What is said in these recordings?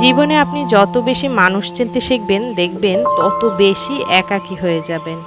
জীবনে আপনি যত বেশি মানুষ চিনতে শিখবেন, দেখবেন তত বেশি একাকী হয়ে যাবেন।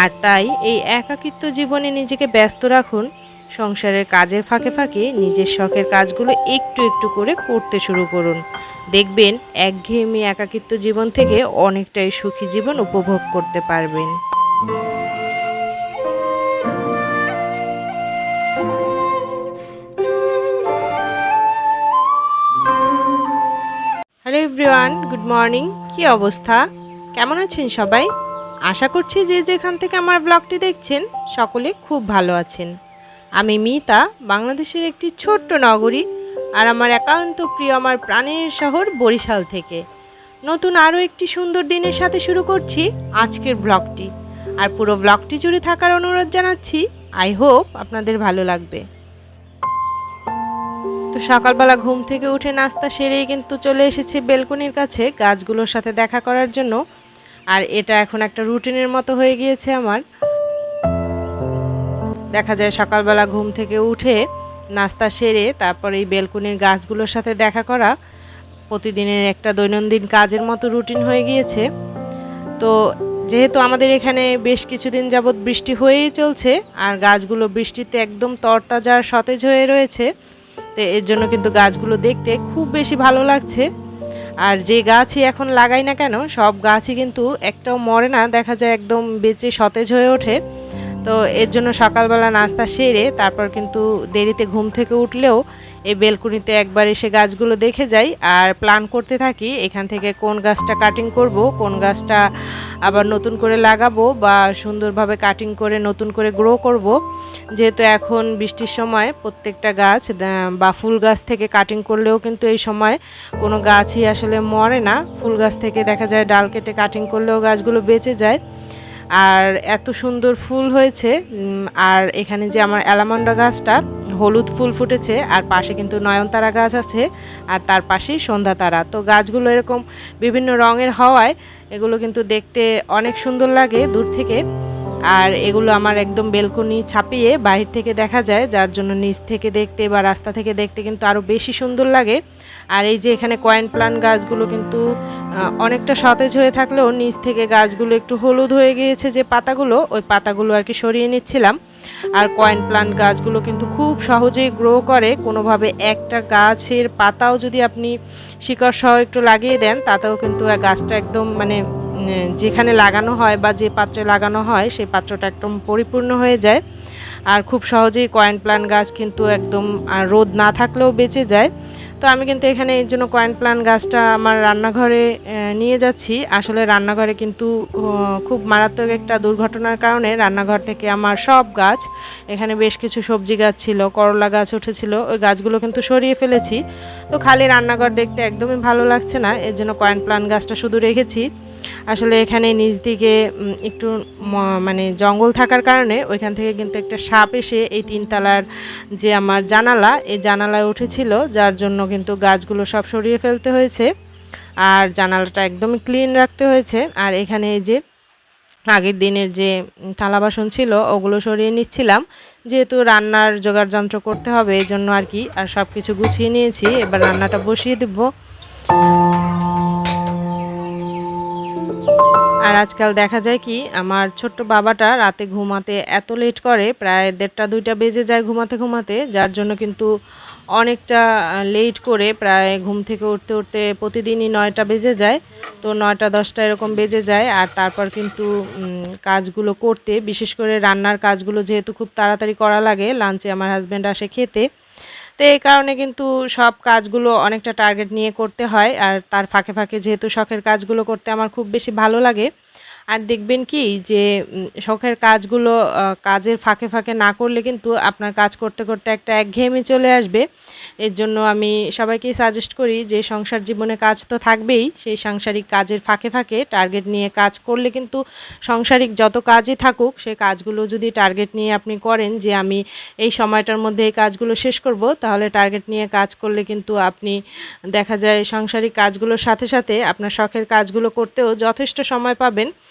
আর তাই এই একাকিত্ব জীবনে নিজেকে ব্যস্ত রাখুন, সংসারের কাজের ফাঁকে ফাঁকে নিজের শখের কাজগুলো একটু একটু করে করতে শুরু করুন। দেখবেন একঘেয়েমি একাকিত্ব জীবন থেকে অনেকটাই সুখী জীবন উপভোগ করতে পারবেন। হ্যালো এভরিওয়ান গুড মর্নিং কি অবস্থা? কেমন আছেন সবাই? আশা করছি যে যেখান থেকে আমার ব্লগটি দেখছেন, সকলে খুব ভালো আছেন। আমি মিতা, বাংলাদেশের একটি ছোট্ট নগরী আর আমার একান্ত প্রিয় আমার প্রাণের শহর বরিশাল থেকে। নতুন আরও একটি সুন্দর দিনের সাথে শুরু করছি আজকের ব্লগটি আর পুরো ব্লগটি জুড়ে থাকার অনুরোধ জানাচ্ছি আই হোপ আপনাদের ভালো লাগবে। তো সকালবেলা ঘুম থেকে উঠে নাস্তা সেরেই কিন্তু চলে এসেছি বেলকনির কাছে গাছগুলোর সাথে দেখা করার জন্য। আর এটা এখন একটা রুটিনের মতো হয়ে গিয়েছে আমার। দেখা যায় সকালবেলা ঘুম থেকে উঠে নাস্তা সেরে তারপর এই বেলকনির গাছগুলোর সাথে দেখা করা প্রতিদিনের একটা দৈনন্দিন কাজের মতো রুটিন হয়ে গিয়েছে। তো যেহেতু আমাদের এখানে বেশ কিছুদিন যাবৎ বৃষ্টি হয়েই চলছে, আর গাছগুলো বৃষ্টিতে একদম তরতাজা সতেজ হয়ে রয়েছে তো এর জন্য কিন্তু গাছগুলো দেখতে খুব বেশি ভালো লাগছে। আর যে গাছই এখন লাগাই না কেন, সব গাছই কিন্তু একটাও মরে না, দেখা যায় একদম বেঁচে সতেজ হয়ে ওঠে। তো এর জন্য সকালবেলা নাস্তা সেরে তারপর কিন্তু দেরিতে ঘুম থেকে উঠলেও এই বেলকুনিতে একবার এসে গাছগুলো দেখে যাই আর প্ল্যান করতে থাকি এখান থেকে কোন গাছটা কাটিং করব, কোন গাছটা আবার নতুন করে লাগাবো বা সুন্দরভাবে কাটিং করে নতুন করে গ্রো করব। যেহেতু এখন বৃষ্টির সময় প্রত্যেকটা গাছ বা ফুল গাছ থেকে কাটিং করলেও কিন্তু এই সময় কোনো গাছই আসলে মরে না। ফুল গাছ থেকে দেখা যায় ডাল কেটে কাটিং করলেও গাছগুলো বেঁচে যায়। আর এত সুন্দর ফুল হয়েছে আর এখানে যে আমার অ্যালামন্ডা গাছটা হলুদ ফুল ফুটেছে, আর পাশে কিন্তু নয়নতারা গাছ আছে, আর তার পাশেই সন্ধ্যা তারা তো গাছগুলো এরকম বিভিন্ন রঙের হওয়ায় এগুলো কিন্তু দেখতে অনেক সুন্দর লাগে দূর থেকে। আর এগুলো আমার একদম বেলকনি ছাপিয়ে বাহির থেকে দেখা যায়, যার জন্য নিচ থেকে দেখতে বা রাস্তা থেকে দেখতে কিন্তু আরও বেশি সুন্দর লাগে। আর এই যে এখানে কয়েন প্লান্ট গাছগুলো কিন্তু অনেকটা সতেজ হয়ে থাকলেও নিচ থেকে গাছগুলো একটু হলুদ হয়ে গিয়েছে যে পাতাগুলো, ওই পাতাগুলো আর কি সরিয়ে নিচ্ছিলাম। আর কয়েন প্লান্ট গাছগুলো কিন্তু খুব সহজেই গ্রো করে। কোনোভাবে একটা গাছের পাতাও যদি আপনি শিকড় সহ একটু লাগিয়ে দেন, তাতেও কিন্তু গাছটা একদম মানে যেখানে লাগানো হয় বা যে পাত্রে লাগানো হয়, সেই পাত্রটা একদম পরিপূর্ণ হয়ে যায়। আর খুব সহজেই কয়েন প্লান্ট গাছ কিন্তু একদম রোদ না থাকলেও বেঁচে যায়। তো আমি কিন্তু এখানে এর জন্য কয়েন প্লান্ট গাছটা আমার রান্নাঘরে নিয়ে যাচ্ছি। আসলে রান্নাঘরে কিন্তু খুব মারাত্মক একটা দুর্ঘটনার কারণে রান্নাঘর থেকে আমার সব গাছ, এখানে বেশ কিছু সবজি গাছ ছিল, করলা গাছ উঠেছিল, ওই গাছগুলো কিন্তু সরিয়ে ফেলেছি। তো খালি রান্নাঘর দেখতে একদমই ভালো লাগছে না, এর জন্য কয়েন প্লান্ট গাছটা শুধু রেখেছি। আসলে এখানে নিচ দিকে একটু মানে জঙ্গল থাকার কারণে ওইখান থেকে কিন্তু একটা সাপ এসে এই তিনতলার যে আমার জানালা, এই জানালায় উঠেছিল, যার জন্য কিন্তু গাছগুলো সব সরিয়ে ফেলতে হয়েছে। আর জানালাটা একদমই ক্লিন রাখতে হয়েছে। আর এখানে এই যে আগের দিনের যে থালা বাসন ছিল, ওগুলো সরিয়ে নিচ্ছিলাম। যেহেতু রান্নার জোগাড় যন্ত্র করতে হবে এই জন্য আর কি, আর সব কিছু গুছিয়ে নিয়েছি। এবার রান্নাটা বসিয়ে দেবো। আর আজকাল দেখা যায় কি, আমার ছোট্ট বাবাটা রাতে ঘুমাতে এত লেট করে, প্রায় দেড়টা, দুইটা বেজে যায় ঘুমাতে ঘুমাতে, যার জন্য কিন্তু অনেকটা লেট করে প্রায় ঘুম থেকে উঠতে উঠতে প্রতিদিনই নয়টা বেজে যায়। তো নয়টা, দশটা এরকম বেজে যায়। আর তারপর কিন্তু কাজগুলো করতে, বিশেষ করে রান্নার কাজগুলো যেহেতু খুব তাড়াতাড়ি করা লাগে লাঞ্চে আমার হাজব্যান্ড আসে খেতে তো এই কারণে কিন্তু সব কাজগুলো অনেকটা টার্গেট নিয়ে করতে হয়। আর তার ফাঁকে ফাঁকে যেহেতু শখের কাজগুলো করতে আমার খুব বেশি ভালো লাগে। আর দেখবেন কি, যে শখের কাজগুলো কাজের ফাঁকে ফাঁকে না করলে কিন্তু আপনার কাজ করতে করতে একটা একঘেয়েমি চলে আসবে। এর জন্য আমি সবাইকেই সাজেস্ট করি যে, সংসার জীবনে কাজ তো থাকবেই, সেই সাংসারিক কাজের ফাঁকে ফাঁকে টার্গেট নিয়ে কাজ করলে কিন্তু সংসারিক যত কাজই থাকুক সেই কাজগুলো যদি টার্গেট নিয়ে আপনি করেন যে, আমি এই সময়টার মধ্যে এই কাজগুলো শেষ করব, তাহলে টার্গেট নিয়ে কাজ করলে কিন্তু আপনি, দেখা যায় সাংসারিক কাজগুলোর সাথে সাথে আপনার শখের কাজগুলো করতেও যথেষ্ট সময় পাবেন।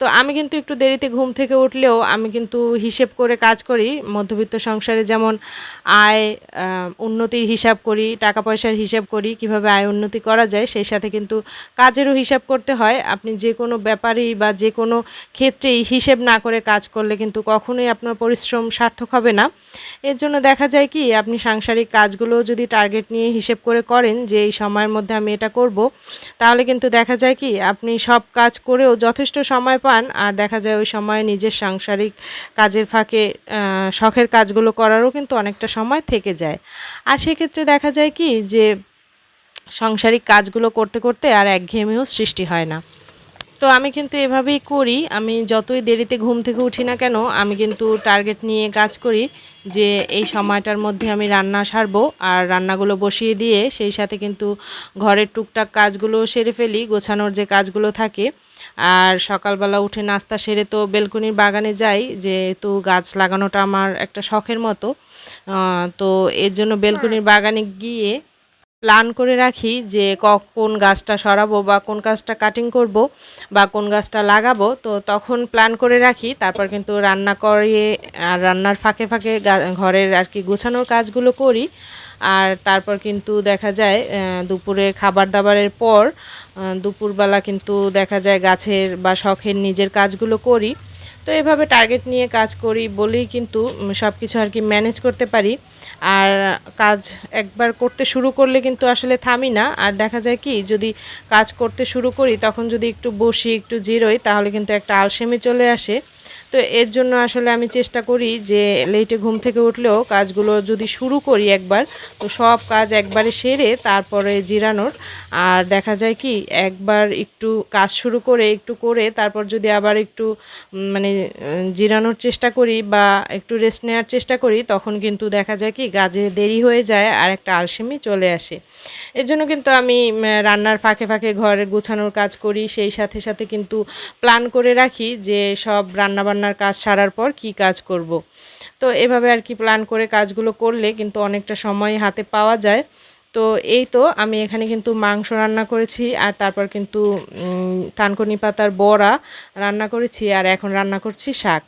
তো আমি কিন্তু একটু দেরিতে ঘুম থেকে উঠলেও আমি কিন্তু হিসেব করে কাজ করি, মধ্যবিত্ত সংসারে যেমন আয় উন্নতির হিসাব করি, টাকা পয়সার হিসাব করি, কীভাবে আয় উন্নতি করা যায় সেই সাথে কিন্তু কাজেরও হিসাব করতে হয়। আপনি যে কোনো ব্যাপারেই বা যে কোনো ক্ষেত্রেই হিসেব না করে কাজ করলে কিন্তু কখনোই আপনার পরিশ্রম সার্থক হবে না। এর জন্য দেখা যায় কি, আপনি সাংসারিক কাজগুলো যদি টার্গেট নিয়ে হিসেব করে করেন যে এই সময়ের মধ্যে আমি এটা করব, তাহলে কিন্তু দেখা যায় কি, আপনি সব কাজ করেও যথেষ্ট সময় পান, আর দেখা যায় ওই সময় নিজের সাংসারিক কাজের ফাঁকে শখের কাজগুলো করারও কিন্তু অনেকটা সময় থেকে যায়। আর সেক্ষেত্রে দেখা যায় কি যে, সাংসারিক কাজগুলো করতে করতে আর একঘেয়েমিও সৃষ্টি হয় না। তো আমি কিন্তু এভাবেই করি, আমি যতই দেরিতে ঘুম থেকে উঠি না কেন, আমি কিন্তু টার্গেট নিয়ে কাজ করি যে, এই সময়টার মধ্যে আমি রান্না সারবো, আর রান্নাগুলো বসিয়ে দিয়ে সেই সাথে কিন্তু ঘরের টুকটাক কাজগুলো সেরে ফেলি, গোছানোর যে কাজগুলো থাকে। আর সকালবেলা উঠে নাস্তা সেরে তো বেলকুনির বাগানে যাই যেহেতু গাছ লাগানোটা আমার একটা শখের মতো। তো এর জন্য বেলকুনির বাগানে গিয়ে প্ল্যান করে রাখি যে ক- কোন গাছটা সরাবো বা কোন গাছটা কাটিং করব বা কোন গাছটা লাগাবো। তো তখন প্ল্যান করে রাখি তারপর কিন্তু রান্না করিয়ে আর রান্নার ফাঁকে ফাঁকে ঘরের আর কি গোছানোর কাজগুলো করি। আর তারপর কিন্তু দেখা যায় দুপুরে খাবার দাবারের পর দুপুরবেলা কিন্তু দেখা যায় গাছের বা শখের নিজের কাজগুলো করি। তো এভাবে টার্গেট নিয়ে কাজ করি বলেই কিন্তু সব কিছু আর কি ম্যানেজ করতে পারি। আর কাজ একবার করতে শুরু করলে কিন্তু আসলে থামি না। আর দেখা যায় কি, যদি কাজ করতে শুরু করি, তখন যদি একটু বসি, একটু জিরোই, তাহলে কিন্তু একটা আলসেমি চলে আসে। তো এর জন্য আসলে আমি চেষ্টা করি যে লেটে ঘুম থেকে উঠলেও কাজগুলো যদি শুরু করি একবার, তো সব কাজ একবারে সেরে তারপরে জিরানোর। আর দেখা যায় কি, একবার একটু কাজ শুরু করে একটু করে তারপর যদি আবার একটু মানে জিরানোর চেষ্টা করি বা একটু রেস্ট নেওয়ার চেষ্টা করি, তখন কিন্তু দেখা যায় কি, কাজে দেরি হয়ে যায় আর একটা আলসেমি চলে আসে। এর জন্য কিন্তু আমি রান্নার ফাঁকে ফাঁকে ঘরে গোছানোর কাজ করি, সেই সাথে সাথে কিন্তু প্ল্যান করে রাখি যে সব রান্নাবান্নার কাজ সারার পর কি কাজ করব। তো এভাবে আর কি প্ল্যান করে কাজগুলো করলে কিন্তু অনেকটা সময় হাতে পাওয়া যায়। তো এই তো আমি এখানে কিন্তু মাংস রান্না করেছি আর তারপর কিন্তু থানকুনি পাতার বড়া রান্না করেছি আর এখন রান্না করছি শাক।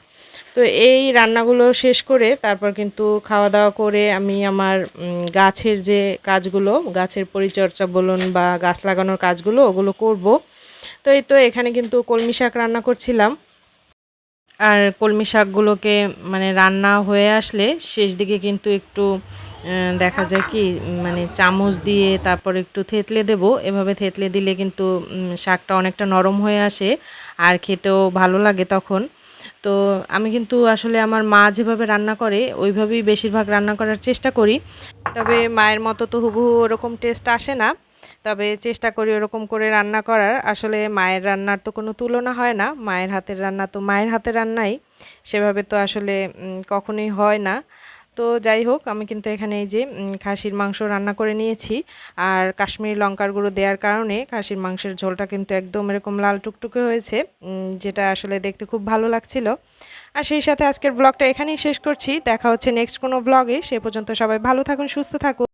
তো এই রান্নাগুলো শেষ করে তারপর কিন্তু খাওয়া দাওয়া করে আমি আমার গাছের যে কাজগুলো, গাছের পরিচর্যা বলুন বা গাছ লাগানোর কাজগুলো, ওগুলো করব। তো এই তো এখানে কিন্তু কলমি শাক রান্না করছিলাম। আর কলমি শাকগুলোকে মানে রান্না হয়ে আসলে শেষ দিকে কিন্তু একটু দেখা যায় কি মানে চামচ দিয়ে তারপর একটু থেতলে দেব। এভাবে থেতলে দিলে কিন্তু শাকটা অনেকটা নরম হয়ে আসে আর খেতেও ভালো লাগে তখন। তো আমি কিন্তু আসলে আমার মা যেভাবে রান্না করে, ওইভাবেই বেশিরভাগ রান্না করার চেষ্টা করি। তবে মায়ের মতো তো হুবহু ওরকম টেস্ট আসে না। তবে চেষ্টা করি ওরকম করে রান্না করার। আসলে মায়ের রান্নার তো কোনো তুলনা হয় না। মায়ের হাতের রান্না তো মায়ের হাতের রান্নাই। সেভাবে তো আসলে কখনোই হয় না। তো যাই হোক, আমি কিন্তু এখানে এই যে খাসির মাংস রান্না করে নিয়েছি। আর কাশ্মীরি লঙ্কার গুঁড়ো দেওয়ার কারণে খাসির মাংসের ঝোলটা কিন্তু একদম এরকম লাল টুকটুকে হয়েছে যেটা আসলে দেখতে খুব ভালো লাগছিল। আর সেই সাথে আজকের ব্লগটা এখানেই শেষ করছি। দেখা হচ্ছে নেক্সট কোনো ব্লগে সে পর্যন্ত সবাই ভালো থাকুন, সুস্থ থাকুন।